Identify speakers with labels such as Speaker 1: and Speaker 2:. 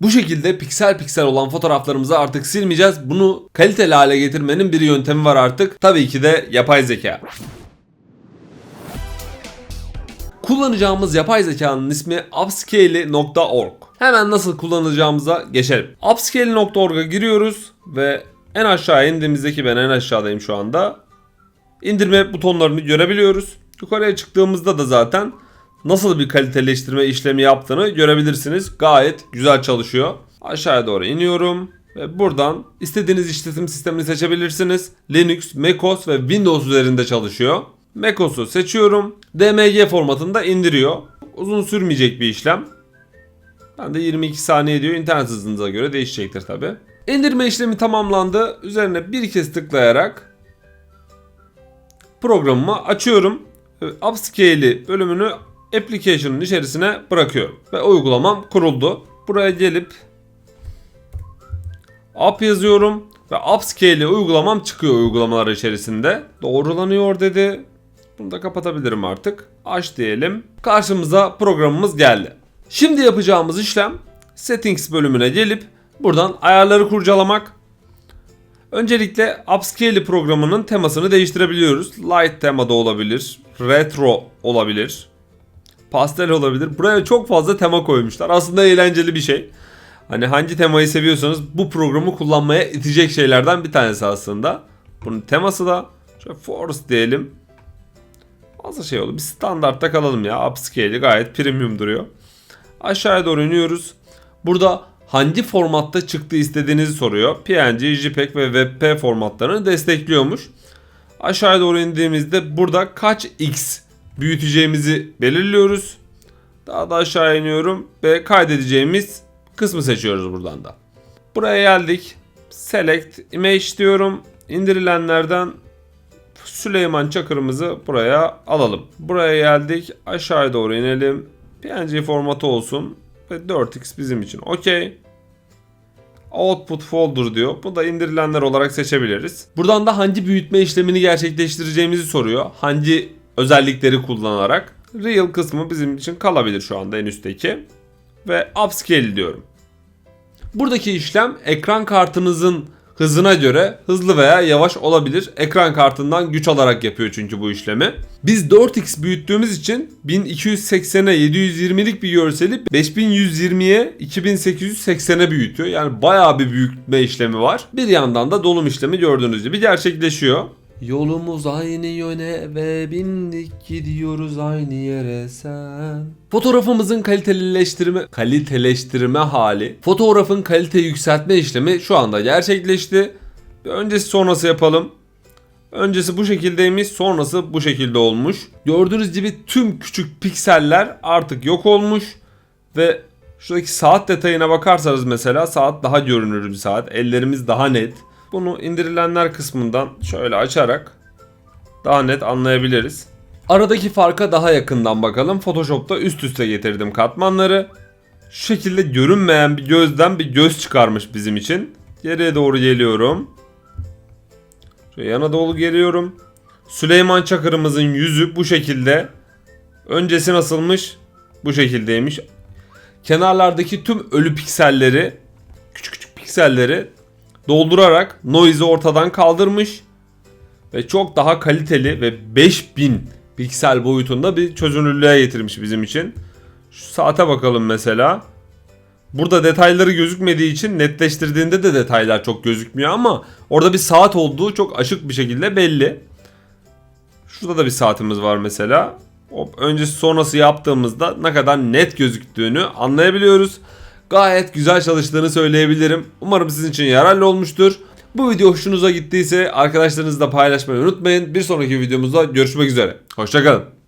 Speaker 1: Bu şekilde piksel piksel olan fotoğraflarımızı artık silmeyeceğiz. Bunu kaliteli hale getirmenin bir yöntemi var artık. Tabii ki de yapay zeka. Kullanacağımız yapay zekanın ismi upscale.org. Hemen nasıl kullanacağımıza geçelim. Upscale.org'a giriyoruz ve en aşağı indiğimizdeki ben en aşağıdayım şu anda. İndirme butonlarını görebiliyoruz. Yukarıya çıktığımızda da zaten nasıl bir kaliteleştirme işlemi yaptığını görebilirsiniz. Gayet güzel çalışıyor. Aşağıya doğru iniyorum ve buradan istediğiniz işletim sistemini seçebilirsiniz. Linux, macOS ve Windows üzerinde çalışıyor. macOS'u seçiyorum. DMG formatında indiriyor. Uzun sürmeyecek bir işlem. Ben de 22 saniye diyor. İnternet hızınıza göre değişecektir tabi. İndirme işlemi tamamlandı. Üzerine bir kez tıklayarak programımı açıyorum. Upscale'i bölümünü application'ın içerisine bırakıyorum. Ve uygulamam kuruldu. Buraya gelip app yazıyorum ve upscale uygulamam çıkıyor uygulamalar içerisinde. Doğrulanıyor dedi. Bunu da kapatabilirim artık. Aç diyelim. Karşımıza programımız geldi. Şimdi yapacağımız işlem settings bölümüne gelip buradan ayarları kurcalamak. Öncelikle Upscale programının temasını değiştirebiliyoruz. Light tema da olabilir, retro olabilir, pastel olabilir. Buraya çok fazla tema koymuşlar. Aslında eğlenceli bir şey. Hani hangi temayı seviyorsanız bu programı kullanmaya itecek şeylerden bir tanesi aslında. Bunun teması da şöyle force diyelim. Fazla şey oldu. Bir standartta kalalım ya. Upscale'i gayet premium duruyor. Aşağıya doğru iniyoruz. Burada hangi formatta çıktı istediğinizi soruyor. PNG, JPEG ve WebP formatlarını destekliyormuş. Aşağıya doğru indiğimizde burada kaç X büyüteceğimizi belirliyoruz. Daha da aşağı iniyorum ve kaydedeceğimiz kısmı seçiyoruz buradan da. Buraya geldik. Select image diyorum. İndirilenlerden Süleyman Çakır'ımızı buraya alalım. Buraya geldik. Aşağıya doğru inelim. PNG formatı olsun. Ve 4x bizim için okey. Output folder diyor. Bu da indirilenler olarak seçebiliriz. Buradan da hangi büyütme işlemini gerçekleştireceğimizi soruyor. Hangi özellikleri kullanarak. Real kısmı bizim için kalabilir şu anda en üstteki. Ve upscale diyorum. Buradaki işlem ekran kartınızın hızına göre hızlı veya yavaş olabilir. Ekran kartından güç alarak yapıyor çünkü bu işlemi. Biz 4x büyüttüğümüz için 1280'e 720'lik bir görseli 5120'ye 2880'e büyütüyor. Yani bayağı bir büyütme işlemi var. Bir yandan da dolum işlemi gördüğünüz gibi gerçekleşiyor. Yolumuz aynı yöne ve bindik gidiyoruz aynı yere sen. Fotoğrafımızın kaliteleştirme kaliteleştirme hali, fotoğrafın kalite yükseltme işlemi şu anda gerçekleşti. Öncesi sonrası yapalım. Öncesi bu şekildeymiş, sonrası bu şekilde olmuş. Gördüğünüz gibi tüm küçük pikseller artık yok olmuş ve şuradaki saat detayına bakarsanız mesela saat daha görünür bir saat. Ellerimiz daha net. Bunu indirilenler kısmından şöyle açarak daha net anlayabiliriz. Aradaki farka daha yakından bakalım. Photoshop'ta üst üste getirdim katmanları. Şu şekilde görünmeyen bir gözden bir göz çıkarmış bizim için. Geriye doğru geliyorum. Şöyle yana doğru geliyorum. Süleyman Çakır'ımızın yüzü bu şekilde. Öncesi nasılmış? Bu şekildeymiş. Kenarlardaki tüm ölü pikselleri, küçük küçük pikselleri doldurarak noise'i ortadan kaldırmış ve çok daha kaliteli ve 5000 piksel boyutunda bir çözünürlüğe getirmiş bizim için. Şu saate bakalım mesela. Burada detayları gözükmediği için netleştirdiğinde de detaylar çok gözükmüyor ama orada bir saat olduğu çok açık bir şekilde belli. Şurada da bir saatimiz var mesela. O öncesi sonrası yaptığımızda ne kadar net gözüktüğünü anlayabiliyoruz. Gayet güzel çalıştığını söyleyebilirim. Umarım sizin için yararlı olmuştur. Bu video hoşunuza gittiyse arkadaşlarınızla paylaşmayı unutmayın. Bir sonraki videomuzda görüşmek üzere. Hoşçakalın.